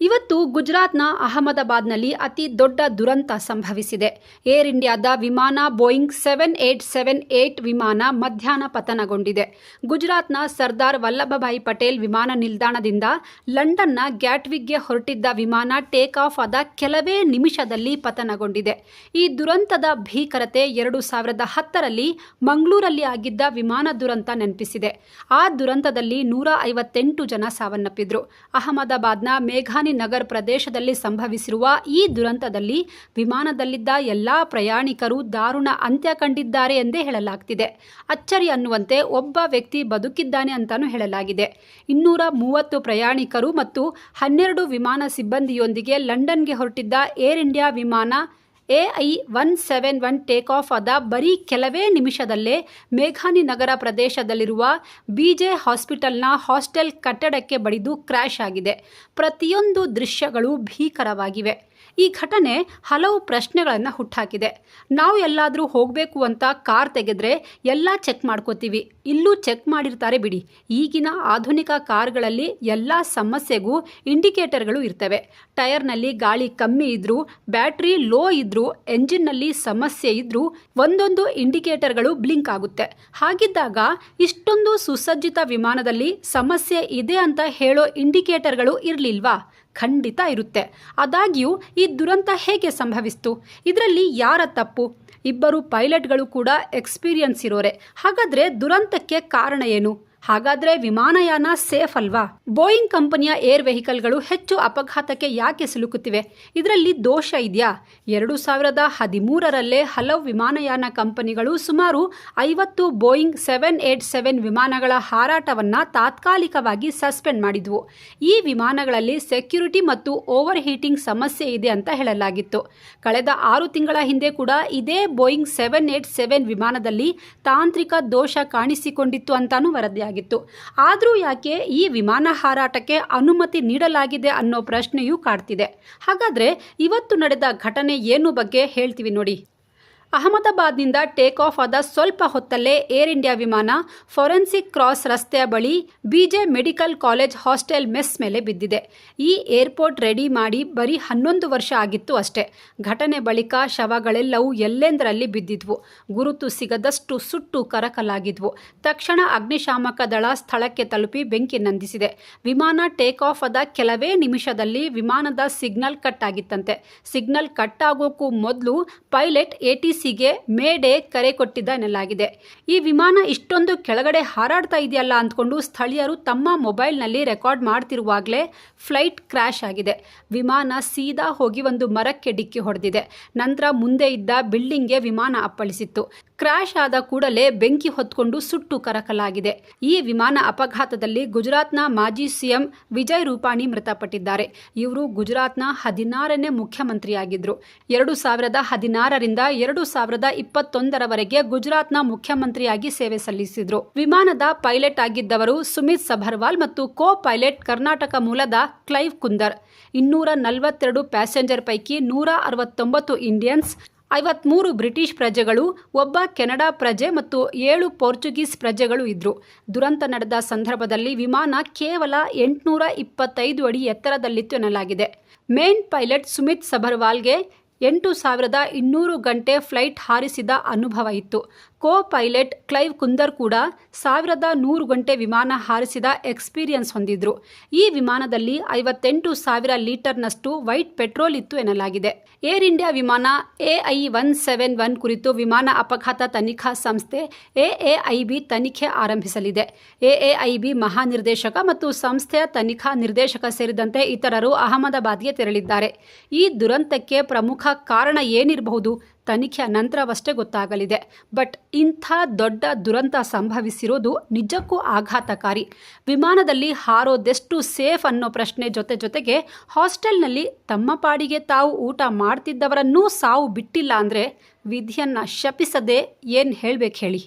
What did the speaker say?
ಇವತ್ತು ಗುಜರಾತ್ನ ಅಹಮದಾಬಾದ್ನಲ್ಲಿ ಅತಿ ದೊಡ್ಡ ದುರಂತ ಸಂಭವಿಸಿದೆ. ಏರ್ ಇಂಡಿಯಾದ ವಿಮಾನ Boeing seven eight seven eight ವಿಮಾನ ಮಧ್ಯಾಹ್ನ ಪತನಗೊಂಡಿದೆ. ಗುಜರಾತ್ನ ಸರ್ದಾರ್ ವಲ್ಲಭಭಾಯಿ ಪಟೇಲ್ ವಿಮಾನ ನಿಲ್ದಾಣದಿಂದ ಲಂಡನ್ನ ಗ್ಯಾಟ್ವಿಕ್ಗೆ ಹೊರಟಿದ್ದ ವಿಮಾನ ಟೇಕ್ ಆಫ್ ಆದ ಕೆಲವೇ ನಿಮಿಷದಲ್ಲಿ ಪತನಗೊಂಡಿದೆ. ಈ ದುರಂತದ ಭೀಕರತೆ ಎರಡು ಸಾವಿರದ ಹತ್ತರಲ್ಲಿ ಮಂಗಳೂರಲ್ಲಿ ಆಗಿದ್ದ ವಿಮಾನ ದುರಂತ ನೆನಪಿಸಿದೆ. ಆ ದುರಂತದಲ್ಲಿ ನೂರ ಐವತ್ತೆಂಟು ಜನ ಸಾವನ್ನಪ್ಪಿದ್ರು. ಅಹಮದಾಬಾದ್ನ ಮೇಘಾನಿ ನಗರ್ ಪ್ರದೇಶದಲ್ಲಿ ಸಂಭವಿಸಿರುವ ಈ ದುರಂತದಲ್ಲಿ ವಿಮಾನದಲ್ಲಿದ್ದ ಎಲ್ಲಾ ಪ್ರಯಾಣಿಕರು ದಾರುಣ ಅಂತ್ಯ ಕಂಡಿದ್ದಾರೆ ಎಂದೇ ಹೇಳಲಾಗ್ತಿದೆ. ಅಚ್ಚರಿ ಅನ್ನುವಂತೆ ಒಬ್ಬ ವ್ಯಕ್ತಿ ಬದುಕಿದ್ದಾನೆ ಅಂತಾನೂ ಹೇಳಲಾಗಿದೆ. ಇನ್ನೂರ ಮೂವತ್ತು ಪ್ರಯಾಣಿಕರು ಮತ್ತು ಹನ್ನೆರಡು ವಿಮಾನ ಸಿಬ್ಬಂದಿಯೊಂದಿಗೆ ಲಂಡನ್ಗೆ ಹೊರಟಿದ್ದ ಏರ್ ಇಂಡಿಯಾ ವಿಮಾನ AI one seven one take off ಆದ ಬರೀ ಕೆಲವೇ ನಿಮಿಷದಲ್ಲೇ ಮೇಘಾನಿ ನಗರ ಪ್ರದೇಶದಲ್ಲಿರುವ ಬಿಜೆ ಹಾಸ್ಪಿಟಲ್ನ ಹಾಸ್ಟೆಲ್ ಕಟ್ಟಡಕ್ಕೆ ಬಡಿದು ಕ್ರ್ಯಾಶ್ ಆಗಿದೆ. ಪ್ರತಿಯೊಂದು ದೃಶ್ಯಗಳು ಭೀಕರವಾಗಿವೆ. ಈ ಘಟನೆ ಹಲವು ಪ್ರಶ್ನೆಗಳನ್ನು ಹುಟ್ಟಾಕಿದೆ ನಾವು ಎಲ್ಲಾದರೂ ಹೋಗಬೇಕು ಅಂತ ಕಾರ್ ತೆಗೆದ್ರೆ ಎಲ್ಲ ಚೆಕ್ ಮಾಡ್ಕೋತೀವಿ. ಇಲ್ಲೂ ಚೆಕ್ ಮಾಡಿರ್ತಾರೆ ಬಿಡಿ. ಈಗಿನ ಆಧುನಿಕ ಕಾರ್ಗಳಲ್ಲಿ ಎಲ್ಲ ಸಮಸ್ಯೆಗೂ ಇಂಡಿಕೇಟರ್ಗಳು ಇರ್ತವೆ. ಟೈರ್ನಲ್ಲಿ ಗಾಳಿ ಕಮ್ಮಿ ಇದ್ರೂ, ಬ್ಯಾಟ್ರಿ ಲೋ ಇದ್ರೂ, ಎಂಜಿನ್ನಲ್ಲಿ ಸಮಸ್ಯೆ ಇದ್ರೂ ಒಂದೊಂದು ಇಂಡಿಕೇಟರ್ಗಳು ಬ್ಲಿಂಕ್ ಆಗುತ್ತೆ. ಹಾಗಿದ್ದಾಗ ಇಷ್ಟೊಂದು ಸುಸಜ್ಜಿತ ವಿಮಾನದಲ್ಲಿ ಸಮಸ್ಯೆ ಇದೆ ಅಂತ ಹೇಳೋ ಇಂಡಿಕೇಟರ್ಗಳು ಇರಲಿಲ್ವಾ? ಖಂಡಿತ ಇರುತ್ತೆ. ಆದಾಗ್ಯೂ, ಈ ದುರಂತ ಹೇಗೆ ಸಂಭವಿಸ್ತು? ಇದರಲ್ಲಿ ಯಾರ ತಪ್ಪು? ಇಬ್ಬರು ಪೈಲಟ್ಗಳು ಕೂಡ ಎಕ್ಸ್ಪೀರಿಯನ್ಸ್ ಇರೋರೆ. ಹಾಗಾದರೆ ದುರಂತಕ್ಕೆ ಕಾರಣ ಏನು? ಹಾಗಾದ್ರೆ ವಿಮಾನಯಾನ ಸೇಫ್ ಅಲ್ವಾ? ಬೋಯಿಂಗ್ ಕಂಪನಿಯ ಏರ್ ವೆಹಿಕಲ್ಗಳು ಹೆಚ್ಚು ಅಪಘಾತಕ್ಕೆ ಯಾಕೆ ಸಿಲುಕುತ್ತಿವೆ? ಇದರಲ್ಲಿ ದೋಷ ಇದೆಯಾ? ಎರಡು ಸಾವಿರದ ಹದಿಮೂರರಲ್ಲೇ ಹಲವು ವಿಮಾನಯಾನ ಕಂಪನಿಗಳು ಸುಮಾರು ಐವತ್ತು ಬೋಯಿಂಗ್ ಸೆವೆನ್ ಏಟ್ ಸೆವೆನ್ ವಿಮಾನಗಳ ಹಾರಾಟವನ್ನು ತಾತ್ಕಾಲಿಕವಾಗಿ ಸಸ್ಪೆಂಡ್ ಮಾಡಿದ್ವು. ಈ ವಿಮಾನಗಳಲ್ಲಿ ಸೆಕ್ಯುರಿಟಿ ಮತ್ತು ಓವರ್ ಹೀಟಿಂಗ್ ಸಮಸ್ಯೆ ಇದೆ ಅಂತ ಹೇಳಲಾಗಿತ್ತು. ಕಳೆದ ಆರು ತಿಂಗಳ ಹಿಂದೆ ಕೂಡ ಇದೇ ಬೋಯಿಂಗ್ ಸೆವೆನ್ ಏಟ್ ಸೆವೆನ್ ವಿಮಾನದಲ್ಲಿ ತಾಂತ್ರಿಕ ದೋಷ ಕಾಣಿಸಿಕೊಂಡಿತ್ತು ಅಂತಾನೂ ವರದಿಯಾಗಿತ್ತು ಆದರೂ ಯಾಕೆ ಈ ವಿಮಾನ ಹಾರಾಟಕ್ಕೆ ಅನುಮತಿ ನೀಡಲಾಗಿದೆ ಅನ್ನೋ ಪ್ರಶ್ನೆಯೂ ಕಾಡ್ತಿದೆ. ಹಾಗಾದ್ರೆ ಇವತ್ತು ನಡೆದ ಘಟನೆ ಏನು ಬಗ್ಗೆ ಹೇಳ್ತೀವಿ ನೋಡಿ. ಅಹಮದಾಬಾದ್ನಿಂದ ಟೇಕ್ ಆಫ್ ಆದ ಸ್ವಲ್ಪ ಹೊತ್ತಲ್ಲೇ ಏರ್ ಇಂಡಿಯಾ ವಿಮಾನ ಫೊರೆನ್ಸಿಕ್ ಕ್ರಾಸ್ ರಸ್ತೆಯ ಬಳಿ BJ medical college hostel mess ಮೇಲೆ ಬಿದ್ದಿದೆ. ಈ ಏರ್ಪೋರ್ಟ್ ರೆಡಿ ಮಾಡಿ ಬರೀ ಹನ್ನೊಂದು ವರ್ಷ ಆಗಿತ್ತು ಅಷ್ಟೇ. ಘಟನೆ ಬಳಿಕ ಶವಗಳೆಲ್ಲವೂ ಎಲ್ಲೆಂದರಲ್ಲಿ ಬಿದ್ದಿದ್ವು. ಗುರುತು ಸಿಗದಷ್ಟು ಸುಟ್ಟು ಕರಕಲಾಗಿದ್ವು. ತಕ್ಷಣ ಅಗ್ನಿಶಾಮಕ ದಳ ಸ್ಥಳಕ್ಕೆ ತಲುಪಿ ಬೆಂಕಿ ನಂದಿಸಿದೆ. ವಿಮಾನ ಟೇಕ್ ಆಫ್ ಆದ ಕೆಲವೇ ನಿಮಿಷದಲ್ಲಿ ವಿಮಾನದ ಸಿಗ್ನಲ್ ಕಟ್ ಆಗಿತ್ತಂತೆ. ಸಿಗ್ನಲ್ ಕಟ್ ಆಗೋಕ್ಕೂ ಮೊದಲು ಪೈಲಟ್ ಎಟಿಸಿಗೆ ಮೇ ಮೇಡೆ ಕರೆ ಕೊಟ್ಟಿದ್ದ ಎನ್ನಲಾಗಿದೆ. ಈ ವಿಮಾನ ಇಷ್ಟೊಂದು ಕೆಳಗಡೆ ಹಾರಾಡ್ತಾ ಇದೆಯಲ್ಲ ಅಂದ್ಕೊಂಡು ಸ್ಥಳೀಯರು ತಮ್ಮ ಮೊಬೈಲ್ನಲ್ಲಿ ರೆಕಾರ್ಡ್ ಮಾಡ್ತಿರುವಾಗಲೇ ಫ್ಲೈಟ್ ಕ್ರ್ಯಾಶ್ ಆಗಿದೆ. ವಿಮಾನ ಸೀದಾ ಹೋಗಿ ಒಂದು ಮರಕ್ಕೆ ಡಿಕ್ಕಿ ಹೊಡೆದಿದೆ. ನಂತರ ಮುಂದೆ ಇದ್ದ ಬಿಲ್ಡಿಂಗ್ಗೆ ವಿಮಾನ ಅಪ್ಪಳಿಸಿತ್ತು. ಕ್ರ್ಯಾಶ್ ಆದ ಕೂಡಲೇ ಬೆಂಕಿ ಹೊತ್ಕೊಂಡು ಸುಟ್ಟು ಕರಕಲಾಗಿದೆ. ಈ ವಿಮಾನ ಅಪಘಾತದಲ್ಲಿ ಗುಜರಾತ್ನ ಮಾಜಿ ಸಿಎಂ ವಿಜಯ್ ರೂಪಾಣಿ ಮೃತಪಟ್ಟಿದ್ದಾರೆ. ಇವರು ಗುಜರಾತ್ನ ಹದಿನಾರನೇ ಮುಖ್ಯಮಂತ್ರಿಯಾಗಿದ್ದರು. ಎರಡು ಸಾವಿರದ ಹದಿನಾರರಿಂದ ಸಾವಿರದ ಇಪ್ಪತ್ತೊಂದರವರೆಗೆ ಗುಜರಾತ್ನ ಮುಖ್ಯಮಂತ್ರಿಯಾಗಿ ಸೇವೆ ಸಲ್ಲಿಸಿದ್ರು. ವಿಮಾನದ ಪೈಲಟ್ ಆಗಿದ್ದವರು ಸುಮಿತ್ ಸಭರ್ವಾಲ್ ಮತ್ತು ಕೋ ಪೈಲಟ್ ಕರ್ನಾಟಕ ಮೂಲದ ಕ್ಲೈವ್ ಕುಂದರ್. ಇನ್ನೂರ ನಲವತ್ತೆರಡು ಪ್ಯಾಸೆಂಜರ್ ಪೈಕಿ ನೂರ ಅರವತ್ತೊಂಬತ್ತು ಇಂಡಿಯನ್ಸ್, ಐವತ್ಮೂರು ಬ್ರಿಟಿಷ್ ಪ್ರಜೆಗಳು, ಒಬ್ಬ ಕೆನಡಾ ಪ್ರಜೆ ಮತ್ತು ಏಳು ಪೋರ್ಚುಗೀಸ್ ಪ್ರಜೆಗಳು ಇದ್ರು. ದುರಂತ ನಡೆದ ಸಂದರ್ಭದಲ್ಲಿ ವಿಮಾನ ಕೇವಲ ಎಂಟುನೂರ ಇಪ್ಪತ್ತೈದು ಅಡಿ ಎತ್ತರದಲ್ಲಿತ್ತು ಎನ್ನಲಾಗಿದೆ. ಮೇನ್ ಪೈಲಟ್ ಸುಮಿತ್ ಸಬರ್ವಾಲ್ಗೆ ಎಂಟು ಸಾವಿರದ ಇನ್ನೂರು ಗಂಟೆ ಫ್ಲೈಟ್ ಹಾರಿಸಿದ ಅನುಭವ ಇತ್ತು. ಕೋ ಪೈಲಟ್ ಕ್ಲೈವ್ ಕುಂದರ್ ಕೂಡ ಸಾವಿರದ ನೂರು ಗಂಟೆ ವಿಮಾನ ಹಾರಿಸಿದ ಎಕ್ಸ್ಪೀರಿಯನ್ಸ್ ಹೊಂದಿದ್ರು. ಈ ವಿಮಾನದಲ್ಲಿ ಐವತ್ತೆಂಟು ಸಾವಿರ ಲೀಟರ್ನಷ್ಟು ವೈಟ್ ಪೆಟ್ರೋಲ್ ಇತ್ತು ಎನ್ನಲಾಗಿದೆ. ಏರ್ ಇಂಡಿಯಾ ವಿಮಾನ ಎಐ ಒನ್ ಸೆವೆನ್ ಒನ್ ಕುರಿತು ವಿಮಾನ ಅಪಘಾತ ತನಿಖಾ ಸಂಸ್ಥೆ ಎಎಐಬಿ ತನಿಖೆ ಆರಂಭಿಸಲಿದೆ. ಎಎಐಬಿ ಮಹಾನಿರ್ದೇಶಕ ಮತ್ತು ಸಂಸ್ಥೆಯ ತನಿಖಾ ನಿರ್ದೇಶಕ ಸೇರಿದಂತೆ ಇತರರು ಅಹಮದಾಬಾದ್ಗೆ ತೆರಳಿದ್ದಾರೆ. ಈ ದುರಂತಕ್ಕೆ ಪ್ರಮುಖ ಕಾರಣ ಏನಿರಬಹುದು? ತನಿಖೆಯ ನಂತರವಷ್ಟೇ ಗೊತ್ತಾಗಲಿದೆ. ಬಟ್ ಇಂಥ ದೊಡ್ಡ ದುರಂತ ಸಂಭವಿಸಿರೋದು ನಿಜಕ್ಕೂ ಆಘಾತಕಾರಿ. ವಿಮಾನದಲ್ಲಿ ಹಾರೋದೆಷ್ಟು ಸೇಫ್ ಅನ್ನೋ ಪ್ರಶ್ನೆ ಜೊತೆ ಜೊತೆಗೆ ಹಾಸ್ಟೆಲ್ನಲ್ಲಿ ತಮ್ಮ ಪಾಡಿಗೆ ತಾವು ಊಟ ಮಾಡ್ತಿದ್ದವರನ್ನೂ ಸಾವು ಬಿಟ್ಟಿಲ್ಲ ಅಂದರೆ ವಿಧಿಯನ್ನು ಶಪಿಸದೆ ಏನು ಹೇಳಬೇಕು ಹೇಳಿ.